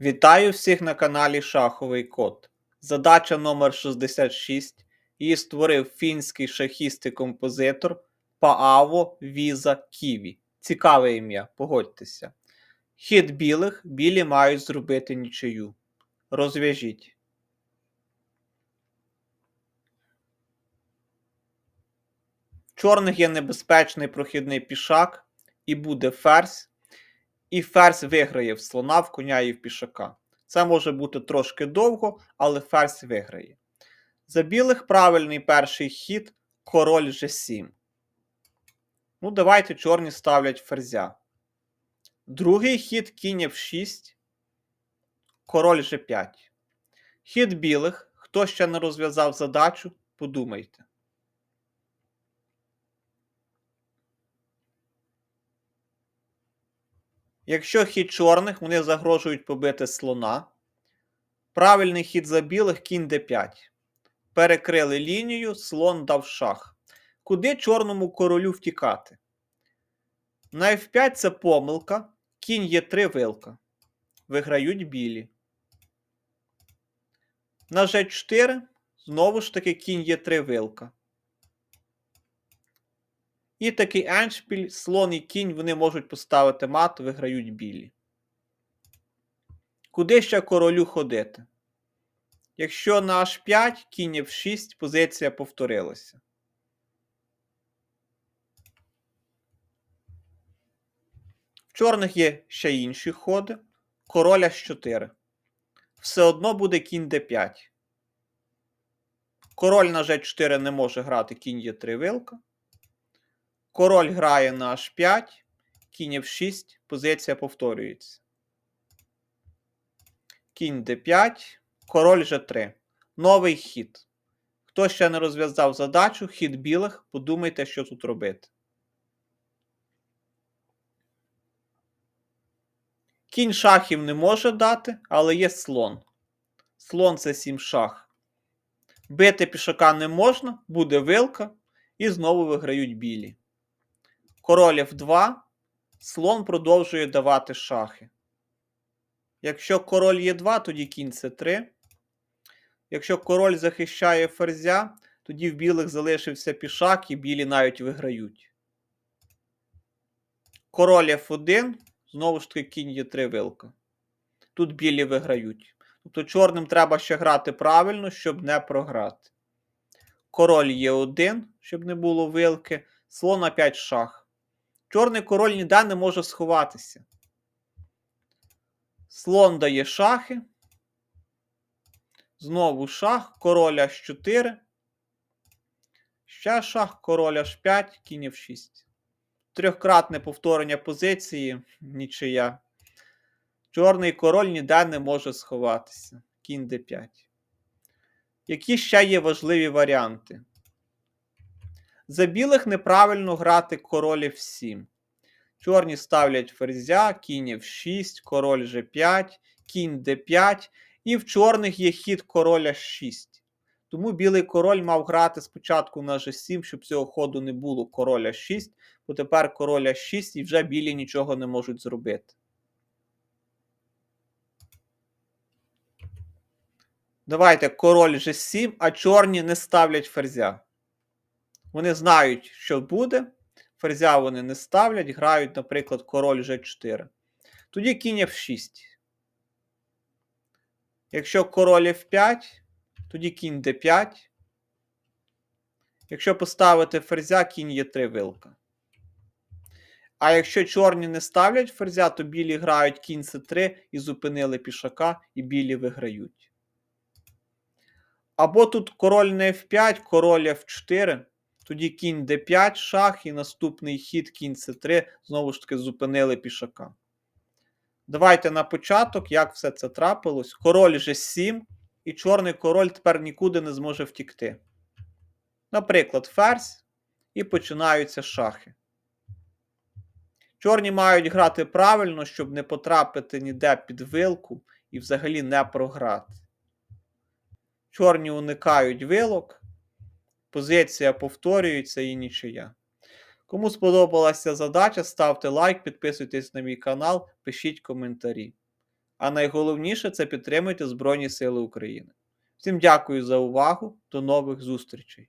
Вітаю всіх на каналі Шаховий Код. Задача номер 66. Її створив фінський шахіст і композитор Пааво Віза Ківі. Цікаве ім'я, погодьтеся. Хід білих білі мають зробити нічию. Розв'яжіть. В чорних є небезпечний прохідний пішак, і буде ферзь, і ферзь виграє в слона, в коня і в пішака. Це може бути трошки довго, але ферзь виграє. За білих правильний перший хід король G7. Ну, давайте чорні ставлять ферзя. Другий хід кінь F6, король G5. Хід білих. Хто ще не розв'язав задачу, подумайте. Якщо хід чорних, вони загрожують побити слона. Правильний хід за білих кінь d5. Перекрили лінію, слон дав шах. Куди чорному королю втікати? На F5 це помилка. Кінь є 3 вилка. Виграють білі. На G4 знову ж таки кінь є 3 вилка. І такий еншпіль, слон і кінь вони можуть поставити мат, виграють білі. Куди ще королю ходити? Якщо на H5, кінь F6, позиція повторилася. В чорних є ще інші ходи. Король H4. Все одно буде кінь D5. Король на G4 не може грати кінь є 3 вилка. Король грає на H5, кінь F6, позиція повторюється. Кінь D5, король G3. Новий хід. Хто ще не розв'язав задачу, хід білих, подумайте, що тут робити. Кінь шахів не може дати, але є слон. Слон це 7 шах. Бити пішака не можна, буде вилка, і знову виграють білі. Король F2, слон продовжує давати шахи. Якщо король є 2, тоді кінь С3. Якщо король захищає ферзя, тоді в білих залишився пішак і білі навіть виграють. Король F1, знову ж таки кінь є 3 вилка. Тут білі виграють. Тобто чорним треба ще грати правильно, щоб не програти. Король є 1, щоб не було вилки. Слон на 5 шах. Чорний король ніде не може сховатися. Слон дає шахи. Знову шах, король H4. Ще шах, король H5, кінь F6. Трьохкратне повторення позиції, нічия. Чорний король ніде не може сховатися. Кінь d5. Які ще є важливі варіанти? За білих неправильно грати король f7. Чорні ставлять ферзя, кінь f6, король g5, кінь d5. І в чорних є хід короля 6. Тому білий король мав грати спочатку на g7, щоб цього ходу не було короля 6, бо тепер короля 6 і вже білі нічого не можуть зробити. Давайте король g7, а чорні не ставлять ферзя. Вони знають, що буде. Ферзя вони не ставлять, грають, наприклад, король G4. Тоді кінь F6. Якщо король F5, тоді кінь D5. Якщо поставити ферзя, кінь є 3 вилка. А якщо чорні не ставлять ферзя, то білі грають кінь С3 і зупинили пішака, і білі виграють. Або тут король на F5, король F4. Тоді кінь d5 шах і наступний хід кінь c3 знову ж таки зупинили пішака. Давайте на початок, як все це трапилось. Король g7, і чорний король тепер нікуди не зможе втікти. Наприклад, ферзь, і починаються шахи. Чорні мають грати правильно, щоб не потрапити ніде під вилку і взагалі не програти. Чорні уникають вилок. Позиція повторюється і нічия. Кому сподобалася задача, ставте лайк, підписуйтесь на мій канал, пишіть коментарі. А найголовніше це підтримуйте Збройні Сили України. Всім дякую за увагу. До нових зустрічей!